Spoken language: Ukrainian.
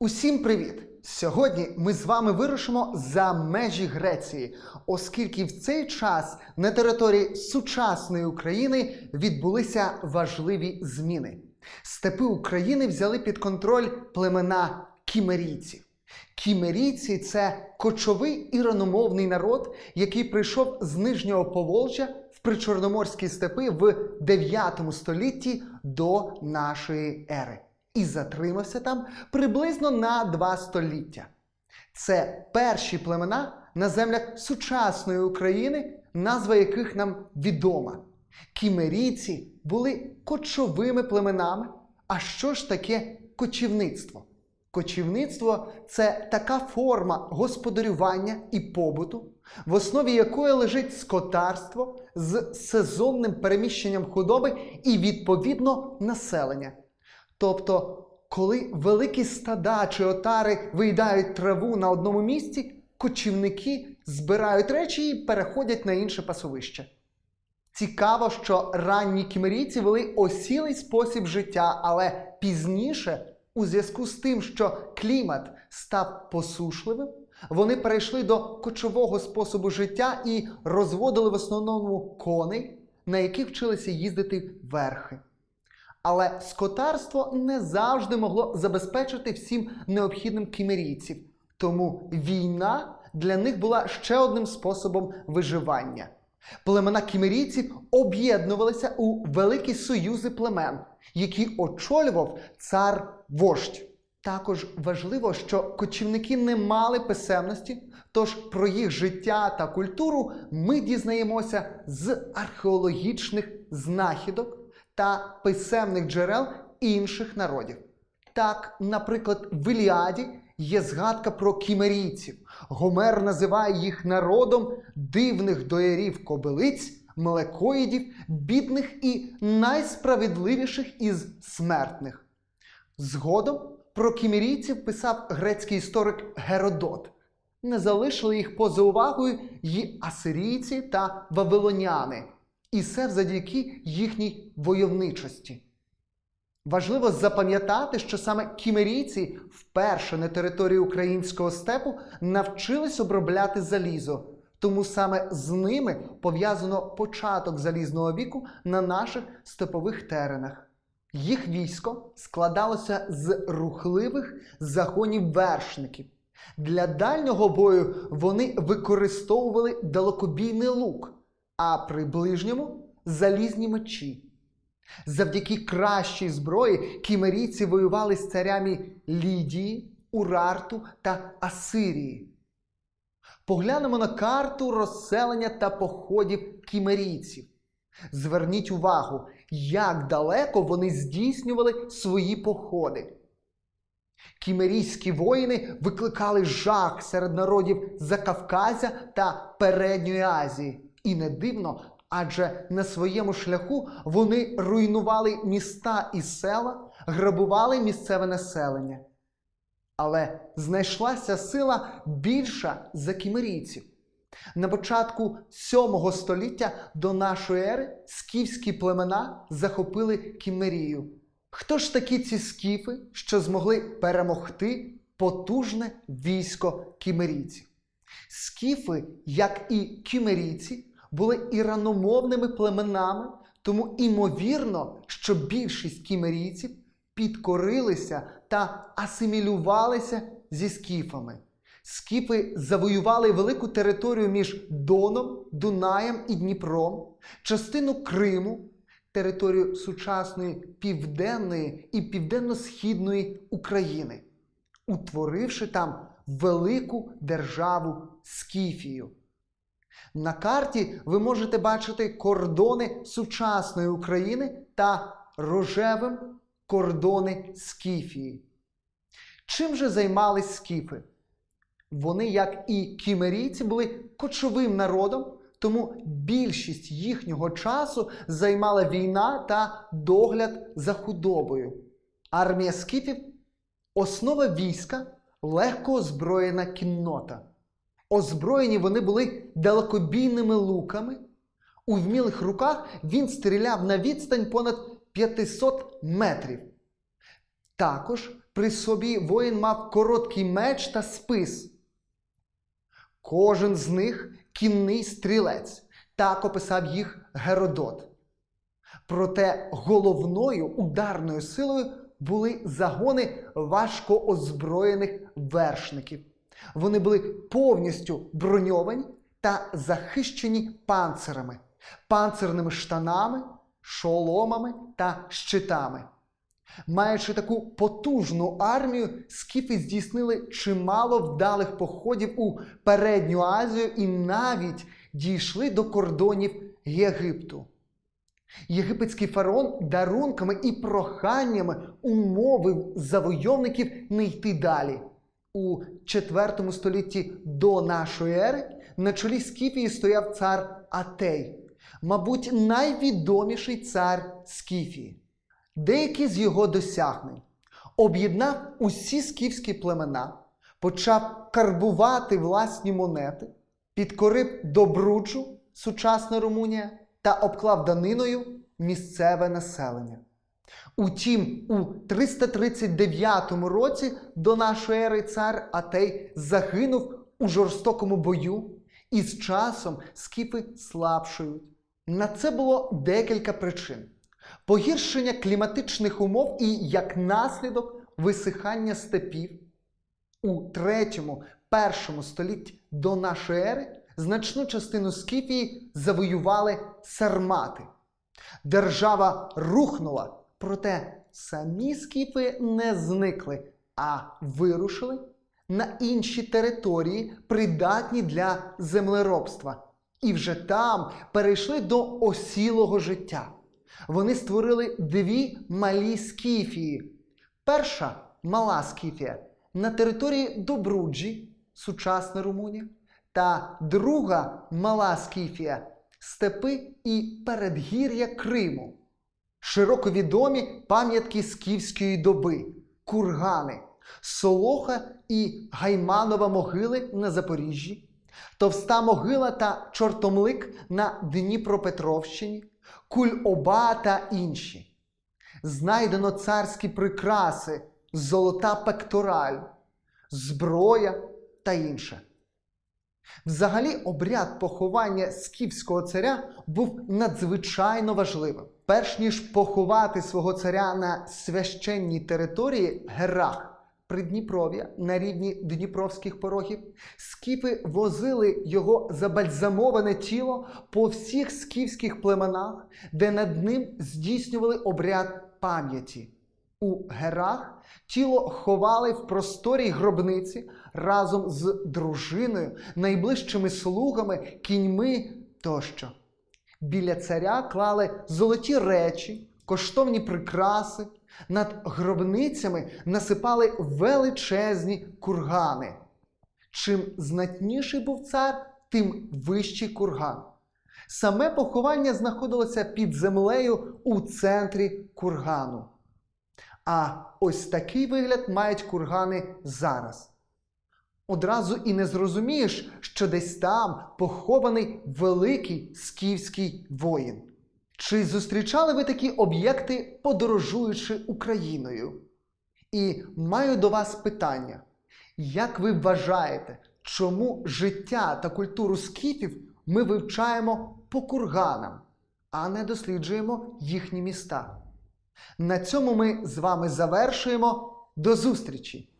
Усім привіт! Сьогодні ми з вами вирушимо за межі Греції, оскільки в цей час на території сучасної України відбулися важливі зміни. Степи України взяли під контроль племена кімерійців. Кімерійці це кочовий іраномовний народ, який прийшов з Нижнього Поволжя в причорноморські степи в 9 столітті до нашої ери і затримався там приблизно на два століття. Це перші племена на землях сучасної України, назва яких нам відома. Кімерійці були кочовими племенами. А що ж таке кочівництво? Кочівництво це така форма господарювання і побуту, в основі якої лежить скотарство з сезонним переміщенням худоби і відповідно населення. Тобто, коли великі стада чи отари виїдають траву на одному місці, кочівники збирають речі і переходять на інше пасовище. Цікаво, що ранні кімерійці вели осілий спосіб життя, але пізніше, у зв'язку з тим, що клімат став посушливим, вони перейшли до кочового способу життя і розводили в основному коней, на яких вчилися їздити верхи. Але скотарство не завжди могло забезпечити всім необхідним кімерійців. Тому війна для них була ще одним способом виживання. Племена кімерійців об'єднувалися у великі союзи племен, які очолював цар вождь. Також важливо, що кочівники не мали писемності, тож про їх життя та культуру ми дізнаємося з археологічних знахідок та писемних джерел інших народів. Так, наприклад, в Іліаді є згадка про кімерійців. Гомер називає їх народом дивних доярів кобилиць, млекоїдів, бідних і найсправедливіших із смертних. Згодом про кімерійців писав грецький історик Геродот. Не залишили їх поза увагою й асирійці та вавилоняни, і все завдяки їхній войовничості. Важливо запам'ятати, що саме кімерійці вперше на території українського степу навчились обробляти залізо, тому саме з ними пов'язано початок залізного віку на наших степових теренах. Їх військо складалося з рухливих загонів вершників. Для дальнього бою вони використовували далекобійний лук, а при ближньому залізні мечі. Завдяки кращій зброї кімерійці воювали з царями Лідії, Урарту та Асирії. Поглянемо на карту розселення та походів кімерійців. Зверніть увагу, як далеко вони здійснювали свої походи. Кімерійські воїни викликали жах серед народів Закавказя та Передньої Азії. І не дивно, адже на своєму шляху вони руйнували міста і села, грабували місцеве населення. Але знайшлася сила більша за кімерійців. На початку 7 століття до нашої ери скіфські племена захопили Кімерію. Хто ж такі ці скіфи, що змогли перемогти потужне військо кімерійців? Скіфи, як і кімерійці, були іраномовними племенами, тому імовірно, що більшість кімерійців підкорилися та асимілювалися зі скіфами. Скіфи завоювали велику територію між Доном, Дунаєм і Дніпром, частину Криму, територію сучасної південної і південно-східної України, утворивши там велику державу Скіфію. На карті ви можете бачити кордони сучасної України та рожевим кордони Скіфії. Чим же займались скіфи? Вони, як і кімерійці, були кочовим народом, тому більшість їхнього часу займала війна та догляд за худобою. Армія скіфів основа війська легко озброєна кіннота. Озброєні вони були далекобійними луками. У вмілих руках він стріляв на відстань понад 500 метрів. Також При собі воїн мав короткий меч та спис. Кожен з них кінний стрілець. Так описав їх Геродот. Проте головною ударною силою були загони важко озброєних вершників. Вони були повністю броньовані та захищені панцирами, панцирними штанами, шоломами та щитами. Маючи таку потужну армію, скіфи здійснили чимало вдалих походів у Передню Азію і навіть дійшли до кордонів Єгипту. Єгипетський фараон дарунками і проханнями умовив завойовників не йти далі. У IV столітті до нашої ери на чолі Скіфії стояв цар Атей, мабуть, найвідоміший цар Скіфії. Деякі з його досягнень об'єднав усі скіфські племена, почав карбувати власні монети, підкорив Добруджу, сучасна Румунія, та обклав даниною місцеве населення. Утім, у 339 році до нашої ери цар Атей загинув у жорстокому бою, і з часом скіфи слабшують. На це було декілька причин: погіршення кліматичних умов і, як наслідок, висихання степів. У 3-1 столітті до нашої ери значну частину Скіфії завоювали сармати. Держава рухнула, проте самі скіфи не зникли, а вирушили на інші території, придатні для землеробства, і вже там перейшли до осілого життя. Вони створили дві малі скіфії. Перша мала скіфія на території Добруджі, сучасна Румунія, та друга мала скіфія степи і передгір'я Криму. Широко відомі пам'ятки скіфської доби, кургани, Солоха і Гайманова могили на Запоріжжі, Товста могила та Чортомлик на Дніпропетровщині, Кульоба та інші. Знайдено царські прикраси, золота пектораль, зброя та інше. Взагалі, обряд поховання скіфського царя був надзвичайно важливим. Перш ніж поховати свого царя на священній території Герах, Придніпров'я на рівні Дніпровських порогів, скіфи возили його забальзамоване тіло по всіх скіфських племенах, де над ним здійснювали обряд пам'яті. У Герах тіло ховали в просторій гробниці разом з дружиною, найближчими слугами, кіньми тощо. Біля царя клали золоті речі, коштовні прикраси, над гробницями насипали величезні кургани. Чим знатніший був цар, тим вищий курган. Саме поховання знаходилося під землею у центрі кургану. А ось такий вигляд мають кургани зараз. Одразу і не зрозумієш, що десь там похований великий скіфський воїн. Чи зустрічали ви такі об'єкти, подорожуючи Україною? І маю до вас питання: як ви вважаєте, чому життя та культуру скіфів ми вивчаємо по курганам, а не досліджуємо їхні міста? На цьому ми з вами завершуємо. До зустрічі!